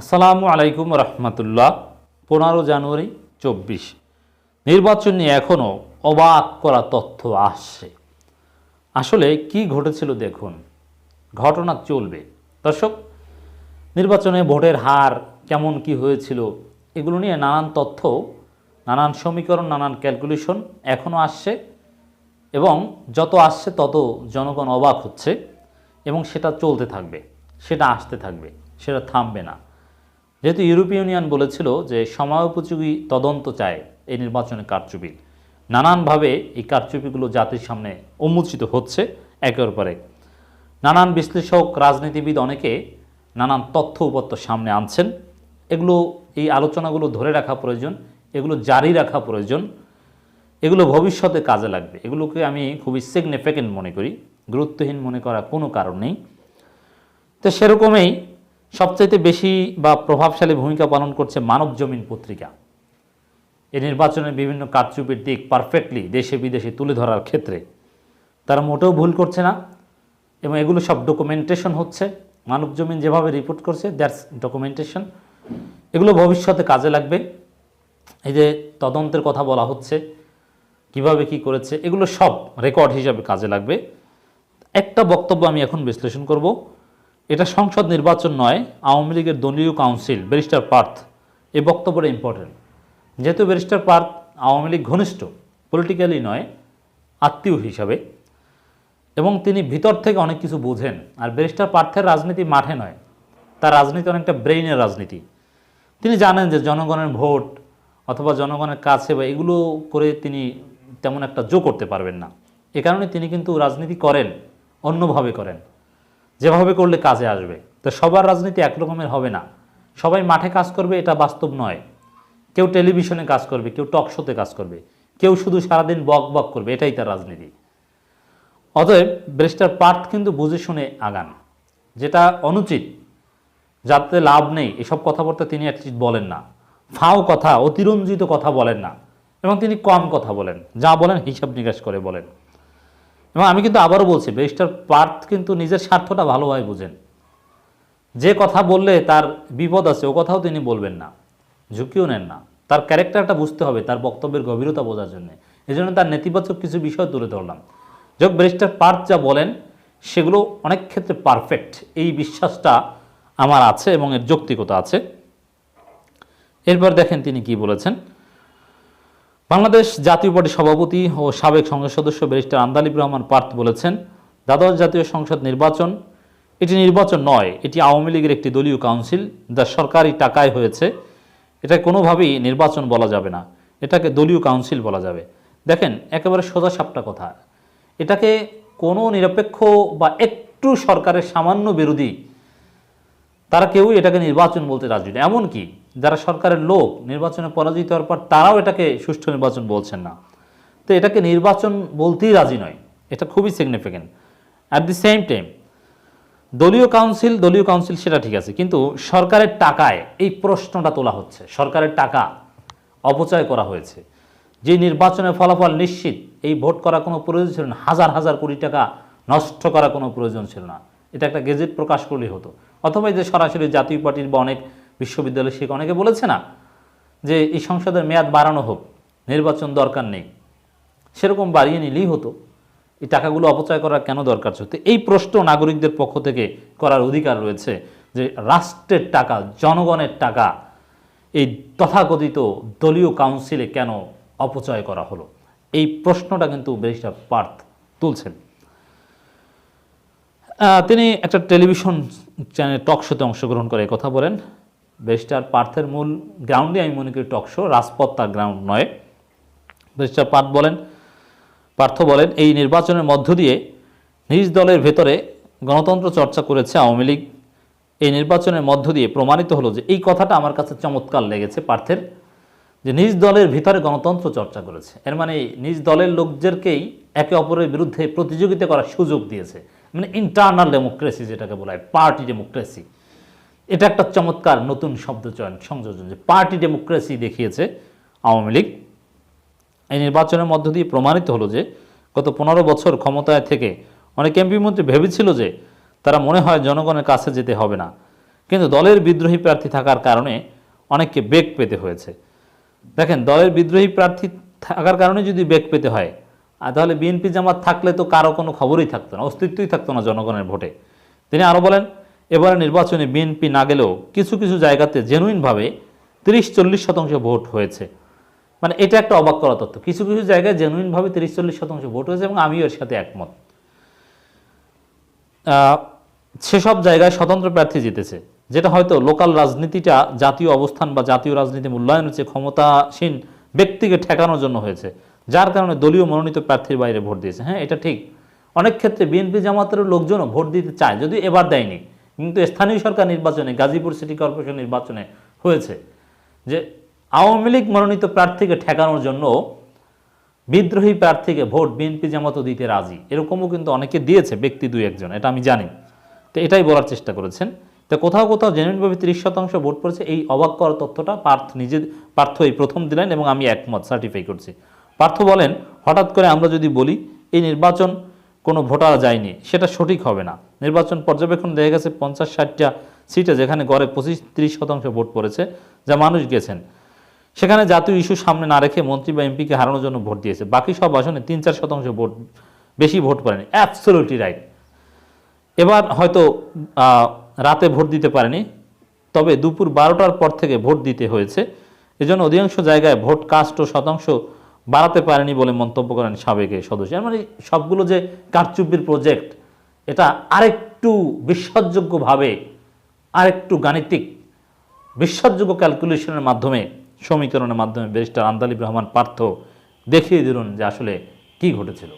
আসসালামু আলাইকুম রহমতুল্লাহ, পনেরো জানুয়ারি চব্বিশ। নির্বাচন নিয়ে এখনও অবাক করা তথ্য আসছে। আসলে কি ঘটেছিল দেখুন, ঘটনা চলবে। দর্শক, নির্বাচনে ভোটের হার কেমন কি হয়েছিল, এগুলো নিয়ে নানান তথ্য, নানান সমীকরণ, নানান ক্যালকুলেশন এখনও আসছে এবং যত আসছে তত জনগণ অবাক হচ্ছে এবং সেটা চলতে থাকবে, সেটা আসতে থাকবে, সেটা থামবে না। যেহেতু ইউরোপীয় ইউনিয়ন বলেছিল যে সময়োপযোগী তদন্ত চায় এই নির্বাচনের কারচুপি, নানানভাবে এই কারচুপিগুলো জাতির সামনে উন্মোচিত হচ্ছে একের পর নানান বিশ্লেষক, রাজনীতিবিদ অনেকে নানান তথ্য উপত্য সামনে আনছেন। এগুলো, এই আলোচনাগুলো ধরে রাখা প্রয়োজন, এগুলো জারি রাখা প্রয়োজন, এগুলো ভবিষ্যতে কাজে লাগবে। এগুলোকে আমি খুবই সিগনিফিকেন্ট মনে করি, গুরুত্বহীন মনে করা কোনো কারণ নেই। তো সেরকমই সবচাইতে বেশি বা প্রভাবশালী ভূমিকা পালন করছে মানব জমিন পত্রিকা। এ নির্বাচনের বিভিন্ন কারচুপির দিক পারফেক্টলি দেশে বিদেশে তুলে ধরার ক্ষেত্রে তারা মোটেও ভুল করছে না এবং এগুলো সব ডকুমেন্টেশন হচ্ছে। মানব জমিন যেভাবে রিপোর্ট করছে দ্যাটস ডকুমেন্টেশন এগুলো ভবিষ্যতে কাজে লাগবে। এই যে তদন্তের কথা বলা হচ্ছে, কীভাবে কি করেছে, এগুলো সব রেকর্ড হিসাবে কাজে লাগবে। একটা বক্তব্য আমি এখন বিশ্লেষণ করব। এটা সংসদ নির্বাচন নয়, আওয়ামী লীগের দলীয় কাউন্সিল, ব্যারিস্টার পার্থ। এ বক্তব্যটা ইম্পর্টেন্ট যেহেতু ব্যারিস্টার পার্থ আওয়ামী লীগ ঘনিষ্ঠ পলিটিক্যালি নয়, আত্মীয় হিসাবে, এবং তিনি ভিতর থেকে অনেক কিছু বোঝেন। আর ব্যারিস্টার পার্থের রাজনীতি মাঠে নয়, তার রাজনীতি অনেকটা ব্রেইনের রাজনীতি। তিনি জানেন যে জনগণের ভোট অথবা জনগণের কাছে বা এগুলো করে তিনি তেমন একটা জো করতে পারবেন না। এ কারণে তিনি কিন্তু রাজনীতি করেন, অন্যভাবে করেন। যেভাবে করলে কাজে আসবে। তো সবার রাজনীতি একরকমের হবে না। সবাই মাঠে কাজ করবে, এটা বাস্তব নয়। কেউ টেলিভিশনে কাজ করবে, কেউ টক শোতে কাজ করবে। কেউ শুধু সারাদিন বক বক করবে, এটাই তার রাজনীতি। অতএব ব্যারিস্টার পার্থ কিন্তু বুঝে শুনে আগান। যেটা অনুচিত, যাতে লাভ নেই, এসব কথাবার্তা তিনি অ্যাটলিস্ট বলেন না। ফাও কথা, অতিরঞ্জিত কথা বলেন না। এবং তিনি কম কথা বলেন। যা বলেন হিসাব নিকাশ করে বলেন। এবং আমি কিন্তু আবারও বলছি, ব্যারিস্টার পার্থ কিন্তু নিজের স্বার্থটা ভালোভাবে বুঝেন। যে কথা বললে তার বিপদ আছে, ও কথাও তিনি বলবেন না, ঝুঁকিও নেন না। তার ক্যারেক্টারটা বুঝতে হবে, তার বক্তব্যের গভীরতা বোঝার জন্য। এই জন্য তার নেতিবাচক কিছু বিষয় তুলে ধরলাম। যোগ ব্যারিস্টার পার্থ যা বলেন, সেগুলো অনেক ক্ষেত্রে পারফেক্ট এই বিশ্বাসটা আমার আছে এবং এর যৌক্তিকতা আছে। এরপর দেখেন তিনি কি বলেছেন। বাংলাদেশ জাতীয় পার্টির সভাপতি ও সাবেক সংসদ সদস্য ব্যারিস্টার আন্দালিব রহমান পার্থ বলেছেন, দ্বাদশ জাতীয় সংসদ নির্বাচন এটি নির্বাচন নয়, এটি আওয়ামী লীগের একটি দলীয় কাউন্সিল যা সরকারি টাকায় হয়েছে। এটা কোনোভাবেই নির্বাচন বলা যাবে না, এটাকে দলীয় কাউন্সিল বলা যাবে। দেখেন, একেবারে সোজা সাপটা কথা। এটাকে কোনো নিরপেক্ষ বা একটু সরকারের সামান্য বিরোধী, তারা কেউই এটাকে নির্বাচন বলতে রাজি না এমনকি যারা সরকারের লোক, নির্বাচনে পরাজিত হওয়ার পর তারাও এটাকে সুষ্ঠু নির্বাচন বলছেন না। তো এটাকে নির্বাচন বলতেই রাজি নয়। এটা খুবই significant at the same time দলীয় কাউন্সিল দলীয় কাউন্সিল সেটা ঠিক আছে, কিন্তু সরকারের টাকায় এই প্রশ্নটা তোলা হচ্ছে। সরকারের টাকা অপচয় করা হয়েছে। যে নির্বাচনের ফলাফল নিশ্চিত, এই ভোট করা কোনো প্রয়োজন ছিল না। হাজার হাজার কোটি টাকা নষ্ট করা কোনো প্রয়োজন ছিল না। এটা একটা গেজেট প্রকাশ করলেই হতো। অথবা যে সরাসরি জাতীয় পার্টির বা অনেক বিশ্ববিদ্যালয় শিক্ষক, অনেকে বলেছে না যে এই সংসদের মেয়াদ বাড়ানো হোক, নির্বাচন দরকার নেই। সেরকম বাড়িয়ে নিলেই হতো। এই টাকাগুলো অপচয় করার কেন দরকার ছিল? এই প্রশ্ন নাগরিকদের পক্ষ থেকে করার অধিকার রয়েছে যে রাষ্ট্রের টাকা, জনগণের টাকা এই তথাকথিত দলীয় কাউন্সিলে কেন অপচয় করা হলো? এই প্রশ্নটা কিন্তু ব্যারিস্টার পার্থ তুলছেন। তিনি একটা টেলিভিশন চ্যানেল টক শোতে অংশগ্রহণ করে কথা বলেন। ব্যারিস্টার পার্থের মূল গ্রাউন্ডে আমি মনে করি টক শো রাজপথ তার গ্রাউন্ড নয়। ব্যারিস্টার পার্থ বলেন পার্থ বলেন, এই নির্বাচনের মধ্য দিয়ে নিজ দলের ভেতরে গণতন্ত্র চর্চা করেছে আওয়ামী লীগ। এই নির্বাচনের মধ্য দিয়ে প্রমাণিত হলো যে এই কথাটা আমার কাছে চমৎকার লেগেছে পার্থের, যে নিজ দলের ভিতরে গণতন্ত্র চর্চা করেছে। এর মানে নিজ দলের লোকদেরকেই একে অপরের বিরুদ্ধে প্রতিযোগিতা করার সুযোগ দিয়েছে। মানে ইন্টারনাল ডেমোক্রেসি যেটাকে বলা হয় পার্টি ডেমোক্রেসি এটা একটা চমৎকার নতুন শব্দ চয়ন, সংযোজন যে পার্টি ডেমোক্রেসি দেখিয়েছে আওয়ামী লীগ। এই নির্বাচনের মধ্য দিয়ে প্রমাণিত হলো যে গত পনেরো বছর ক্ষমতায় থেকে অনেক এমপি মন্ত্রী ভেবেছিল যে তারা মনে হয় জনগণের কাছে যেতে হবে না। কিন্তু দলের বিদ্রোহী প্রার্থী থাকার কারণে অনেককে বেগ পেতে হয়েছে। দেখেন, দলের বিদ্রোহী প্রার্থী থাকার কারণে যদি বেগ পেতে হয়, আর তাহলে বিএনপি জামাত থাকলে তো কারও কোনো খবরই থাকতো না, অস্তিত্বই থাকতো না জনগণের ভোটে। তিনি আরও বলেন এবারে নির্বাচনে বিএনপি না গেলেও কিছু কিছু জায়গাতে জেনুইনভাবে তিরিশ চল্লিশ শতাংশ ভোট হয়েছে। মানে এটা একটা অবাক করা তথ্য। কিছু কিছু জায়গায় জেনুইনভাবে তিরিশ চল্লিশ শতাংশ ভোট হয়েছে এবং আমিও এর সাথে একমত। সেসব জায়গায় স্বতন্ত্র প্রার্থী জিতেছে, যেটা হয়তো লোকাল রাজনীতিটা, জাতীয় অবস্থান বা জাতীয় রাজনীতি মূল্যায়ন হচ্ছে ক্ষমতাসীন ব্যক্তিকে ঠেকানোর জন্য হয়েছে, যার কারণে দলীয় মনোনীত প্রার্থীর বাইরে ভোট দিয়েছে। হ্যাঁ এটা ঠিক। অনেক ক্ষেত্রে বিএনপি জামাতের লোকজনও ভোট দিতে চায়, যদিও এবার দেয়নি। কিন্তু স্থানীয় সরকার নির্বাচনে, গাজীপুর সিটি কর্পোরেশন নির্বাচনে হয়েছে যে আওয়ামী লীগ মনোনীত প্রার্থীকে ঠেকানোর জন্য বিদ্রোহী প্রার্থীকে ভোট বিএনপি জামাতও দিতে রাজি। এরকমও কিন্তু অনেকে দিয়েছে, ব্যক্তি দুই একজন, এটা আমি জানি। তো এটাই বলার চেষ্টা করেছেন। তো কোথাও কোথাও জেনুইনভাবে তিরিশ শতাংশ ভোট পড়েছে, এই অবাক করার তথ্যটা পার্থ নিজে, পার্থ এই প্রথম দিলেন এবং আমি একমত সার্টিফাই করছি। পার্থ বলেন, হঠাৎ করে আমরা যদি বলি, এই নির্বাচন কোনো ভোটার যায়নি, সেটা সঠিক হবে না। নির্বাচন পর্যবেক্ষণ দেখা গেছে পঞ্চাশ ষাটটা সিটে যেখানে গড়ে পঁচিশ তিরিশ শতাংশ ভোট পড়েছে, যা মানুষ গেছেন। সেখানে জাতীয় ইস্যু সামনে না রেখে মন্ত্রী বা এমপিকে হারানোর জন্য ভোট দিয়েছে। বাকি সব আসনে তিন চার শতাংশ ভোট, বেশি ভোট করেনি অ্যাবসোলুটলি রাইট এবার হয়তো রাতে ভোট দিতে পারেনি, তবে দুপুর বারোটার পর থেকে ভোট দিতে হয়েছে। এজন্য অধিকাংশ জায়গায় ভোট কাস্ট ও শতাংশ বাড়াতে পারেনি বলে মন্তব্য করেন সাবেক এই সদস্য। মানে সবগুলো যে কারচুপির প্রজেক্ট, এটা আরেকটু বিশ্বাসযোগ্যভাবে আরেকটু গাণিতিক বিশ্বাসযোগ্য ক্যালকুলেশনের মাধ্যমে, সমীকরণের মাধ্যমে ব্যারিস্টার আন্দালিব রহমান পার্থ দেখিয়ে দিলেন যে আসলে কি ঘটেছিল।